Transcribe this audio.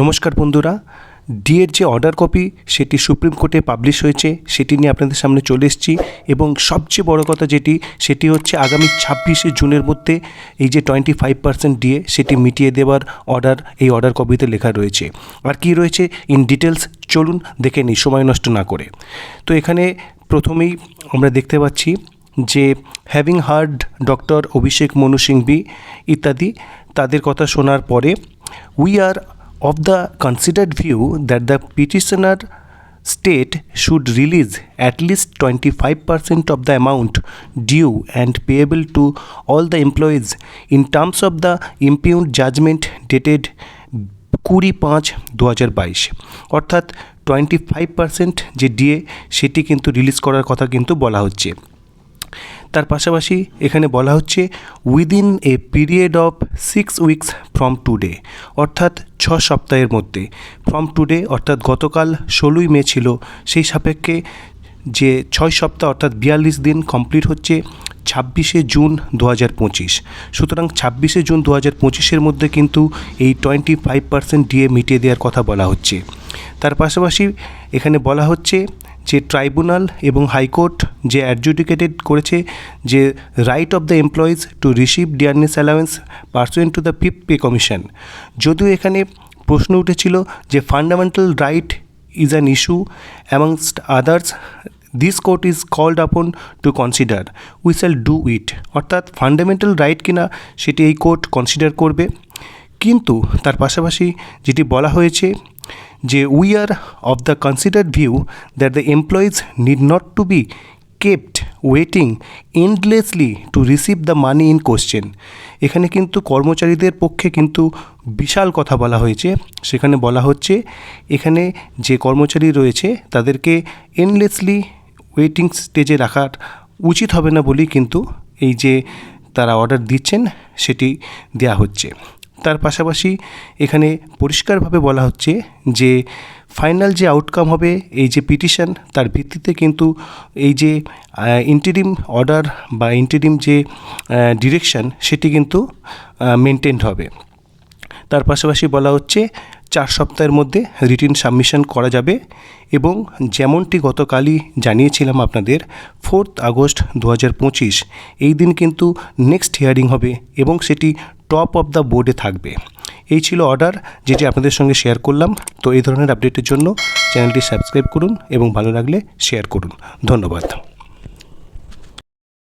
নমস্কার বন্ধুরা ডিএর যে অর্ডার কপি সেটি সুপ্রিম কোর্টে পাবলিশ হয়েছে, সেটি নিয়ে আপনাদের সামনে চলে এসেছি এবং সবচেয়ে বড় কথা যেটি, সেটি হচ্ছে আগামী ছাব্বিশে জুনের মধ্যে এই যে টোয়েন্টি ফাইভ পার্সেন্ট ডিএ সেটি মিটিয়ে দেওয়ার অর্ডার এই অর্ডার কপিতে লেখা রয়েছে। আর কি রয়েছে? ইন ডিটেলস চলুন দেখে নিই, সময় নষ্ট না করে। তো এখানে প্রথমেই আমরা দেখতে পাচ্ছি যে having heard doctor Abhishek Manu Singhvi ইত্যাদি, তাদের কথা শোনার পরে we are of the considered view that the petitioner state should release at least 25% of the amount due and payable to all the employees in terms of the impugned judgment dated কুড়ি পাঁচ দু হাজার বাইশ অর্থাৎ twenty five percent যে DA সেটি কিন্তু release করার কথা কিন্তু বলা হচ্ছে তার পাশাপাশি এখানে বলা হচ্ছে within a period of six weeks from today অর্থাৎ ছ সপ্তাহের মধ্যে। ফ্রম টুডে অর্থাৎ গতকাল ষোলোই মে ছিল, সেই সাপেক্ষে যে ছয় সপ্তাহ, অর্থাৎ বিয়াল্লিশ দিন কমপ্লিট হচ্ছে ছাব্বিশে জুন দু হাজার পঁচিশ। সুতরাং ছাব্বিশে জুন দু হাজার পঁচিশের মধ্যে কিন্তু এই টোয়েন্টি ফাইভ পার্সেন্ট ডিএ মিটিয়ে দেওয়ার কথা বলা হচ্ছে। তার পাশাপাশি এখানে বলা হচ্ছে যে ট্রাইব্যুনাল এবং হাইকোর্ট যে অ্যাডজুডিকেটেড করেছে যে right of the employees to receive dearness allowance pursuant to the fifth pay commission যদিও এখানে প্রশ্ন উঠেছিল যে fundamental right is an issue amongst others this court is called upon to consider we shall do it অর্থাৎ fundamental right কিনা সেটি এই court consider করবে। কিন্তু তার পাশাপাশি যেটি বলা হয়েছে যে we are of the considered view that the employees need not to be kept waiting endlessly to receive the money in question এখানে কিন্তু কর্মচারীদের পক্ষে কিন্তু বিশাল কথা বলা হয়েছে। সেখানে বলা হচ্ছে, এখানে যে কর্মচারী রয়েছে, তাদেরকে এন্ডলেসলি ওয়েটিং স্টেজে রাখার উচিত হবে না বলেই কিন্তু এই যে তারা অর্ডার দিচ্ছেন, সেটি দেয়া হচ্ছে। তার পাশাপাশি এখানে পরিষ্কারভাবে বলা হচ্ছে যে ফাইনাল যে আউটকাম হবে, এই যে পিটিশন তার ভিত্তিতে কিন্তু এই যে ইন্টারিম অর্ডার বা ইন্টারিম যে ডিরেকশন সেটি কিন্তু মেনটেন্ড হবে। তার পাশাপাশি বলা হচ্ছে চার সপ্তাহের মধ্যে রিটিন সাবমিশন করা যাবে এবং যেমনটি গতকালই জানিয়েছিলাম আপনাদের ফোর্থ আগস্ট দু হাজার পঁচিশ, এই দিন কিন্তু নেক্সট হিয়ারিং হবে এবং সেটি টপ অফ দ্য বোর্ডে থাকবে। এই ছিল অর্ডার যেটি আপনাদের সঙ্গে শেয়ার করলাম। তো এই ধরনের আপডেটের জন্য চ্যানেলটি সাবস্ক্রাইব করুন এবং ভালো লাগলে শেয়ার করুন। ধন্যবাদ।